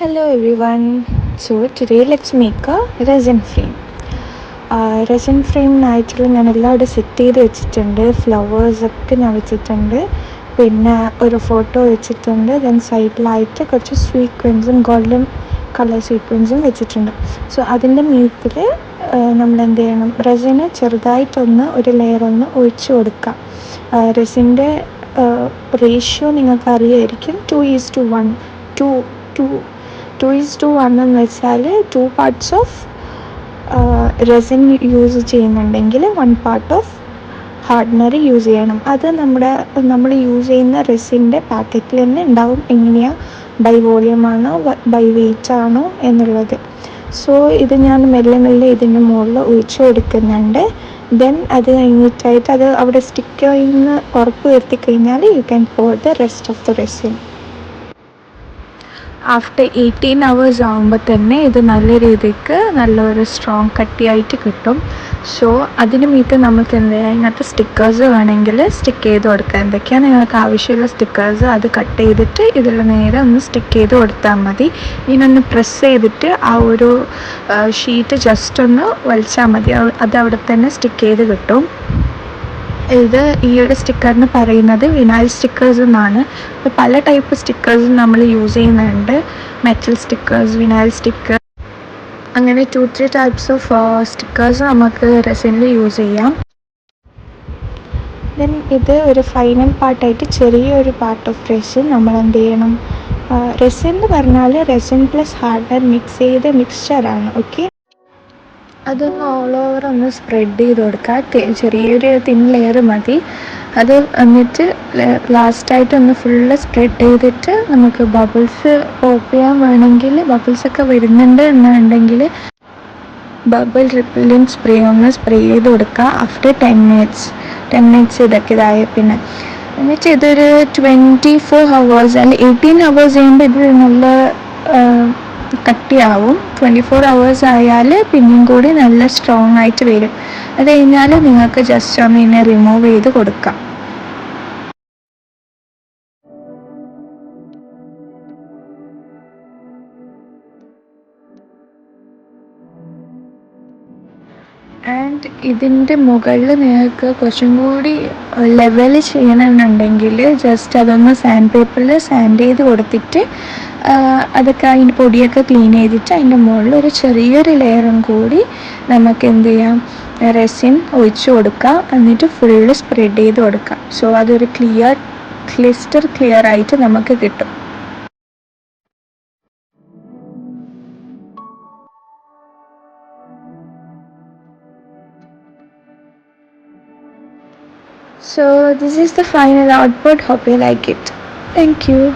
Hello everyone. So today let's make a resin frame. Resin ഫ്രെയിമിനായിട്ടുള്ള ഞാൻ എല്ലാം ഇവിടെ set ചെയ്ത് വെച്ചിട്ടുണ്ട്. ഫ്ലവേഴ്സൊക്കെ ഞാൻ വെച്ചിട്ടുണ്ട്. പിന്നെ ഒരു ഫോട്ടോ വെച്ചിട്ടുണ്ട്. ദെൻ സൈഡിലായിട്ട് കുറച്ച് സ്വീക്വൻസും ഗോൾഡൻ കളർ സ്വീക്വൻസും വെച്ചിട്ടുണ്ട്. സോ അതിന്റെ മീത്തിൽ നമ്മൾ എന്ത് ചെയ്യണം? റെസിന് ചെറുതായിട്ടൊന്ന് ഒരു ലെയർ ഒന്ന് ഒഴിച്ചു കൊടുക്കാം. റെസിന്റെ റേഷ്യോ നിങ്ങൾക്ക് അറിയായിരിക്കും two is to one two to two is to one എന്ന് വെച്ചാൽ two parts of resin use ചെയ്യുന്നുണ്ടെങ്കിൽ one part of hardener use ചെയ്യണം. അത് നമ്മുടെ നമ്മൾ യൂസ് ചെയ്യുന്ന റെസിന്റെ പാക്കറ്റിൽ തന്നെ ഉണ്ടാവും. എങ്ങനെയാണ് ബൈ വോളിയം ആണോ? ബൈ വെയിറ്റ് ആണോ? എന്നുള്ളത്. സോ ഇത് ഞാൻ മെല്ലെ മെല്ലെ ഇതിന്റെ മുകളിൽ ഒഴിച്ചു കൊടുക്കുന്നുണ്ട് ദെൻ അത് കഴിഞ്ഞിട്ടായിട്ട് അത് അവിടെ സ്റ്റിക്ക് ചെയ്യുന്ന ഉറപ്പ് വരുത്തി കഴിഞ്ഞാൽ you can pour the rest of the resin after eighteen hours ആകുമ്പോൾ തന്നെ ഇത് നല്ല രീതിക്ക് നല്ലൊരു സ്ട്രോങ് കട്ടിയായിട്ട് കിട്ടും. സോ അതിന് മീത്ത് നമുക്ക് എന്ത് ചെയ്യാം? ഇങ്ങനത്തെ സ്റ്റിക്കേഴ്സ് വേണമെങ്കിൽ സ്റ്റിക്ക് ചെയ്ത് കൊടുക്കുക എന്തൊക്കെയാണ് നിങ്ങൾക്ക് ആവശ്യമുള്ള സ്റ്റിക്കേഴ്സ് അത് കട്ട് ചെയ്തിട്ട് ഇതിൽ നേരെ ഒന്ന് സ്റ്റിക്ക് ചെയ്ത് കൊടുത്താൽ മതി. ഇതിനൊന്ന് പ്രസ് ചെയ്തിട്ട് ആ ഒരു ഷീറ്റ് ജസ്റ്റ് ഒന്ന് വലിച്ചാൽ മതി. അത് അവിടെ തന്നെ സ്റ്റിക്ക് ചെയ്ത് കിട്ടും. ഇത് ഈ ഒരു സ്റ്റിക്കറിന് പറയുന്നത് വിനായൽ സ്റ്റിക്കേഴ്സ് എന്നാണ്. ഇപ്പോൾ പല ടൈപ്പ് സ്റ്റിക്കേഴ്സും നമ്മൾ യൂസ് ചെയ്യുന്നുണ്ട്. മെറ്റൽ സ്റ്റിക്കേഴ്സ് വിനായൽ സ്റ്റിക്കർ അങ്ങനെ two three types of stickers നമുക്ക് റെസിനിൽ യൂസ് ചെയ്യാം. ദെൻ ഇത് ഒരു ഫൈനൽ പാർട്ടായിട്ട് ചെറിയൊരു പാർട്ട് ഓഫ് റെസിൻ നമ്മൾ എന്ത് ചെയ്യണം റെസിൻ എന്ന് പറഞ്ഞാൽ റെസിൻ പ്ലസ് ഹാർഡർ മിക്സ് ചെയ്ത മിക്സ്ചറാണ് ഓക്കെ അതൊന്ന് ഓൾ ഓവർ ഒന്ന് സ്പ്രെഡ് ചെയ്ത് കൊടുക്കുക ചെറിയൊരു തിൻ ലെയർ മതി. അത് എന്നിട്ട് ലാസ്റ്റായിട്ട് ഒന്ന് ഫുള്ള് സ്പ്രെഡ് ചെയ്തിട്ട് നമുക്ക് ബബിൾസ് പോപ്പ് ചെയ്യാൻ വേണമെങ്കിൽ ബബിൾസൊക്കെ വരുന്നുണ്ട് എന്നുണ്ടെങ്കിൽ ബബിൾ റിപ്പിലും സ്പ്രേ ഒന്ന് സ്പ്രേ ചെയ്ത് കൊടുക്കുക after ten minutes ten minutes ഇതൊക്കെ ഇതായ പിന്നെ. എന്നിട്ട് ഇതൊരു ട്വന്റി ഫോർ ഹവേഴ്സ് അല്ലെങ്കിൽ എയ്റ്റീൻ ഹവേഴ്സ് ചെയ്യുമ്പോൾ ഇത് നല്ല കട്ടിയാവും ട്വന്റി ഫോർ അവേഴ്സ് ആയാൽ പിന്നെയും കൂടി നല്ല സ്ട്രോങ് ആയിട്ട് വരും. അത് കഴിഞ്ഞാൽ നിങ്ങൾക്ക് ജസ്റ്റ് ഒന്ന് ഇതിനെ റിമൂവ് ചെയ്ത് കൊടുക്കാം. ആൻഡ് ഇതിന്റെ മുകളിൽ നിങ്ങൾക്ക് കുറച്ചും കൂടി ലെവൽ ചെയ്യണമെന്നുണ്ടെങ്കിൽ ജസ്റ്റ് അതൊന്ന് സാൻഡ് പേപ്പറിൽ സാൻഡ് ചെയ്ത് കൊടുത്തിട്ട് അതൊക്കെ അതിന്റെ പൊടിയൊക്കെ ക്ലീൻ ചെയ്തിട്ട് അതിന്റെ മുകളിൽ ഒരു ചെറിയൊരു ലെയറും കൂടി നമുക്ക് എന്ത് ചെയ്യാം? റെസിൻ ഒഴിച്ച് കൊടുക്കാം. എന്നിട്ട് ഫുള്ള് സ്പ്രെഡ് ചെയ്ത് കൊടുക്കാം. സോ അതൊരു ക്ലിയർ ക്ലിസ്റ്റർ ക്ലിയർ ആയിട്ട് നമുക്ക് കിട്ടും. So this is the final output. Hope you like it. Thank you.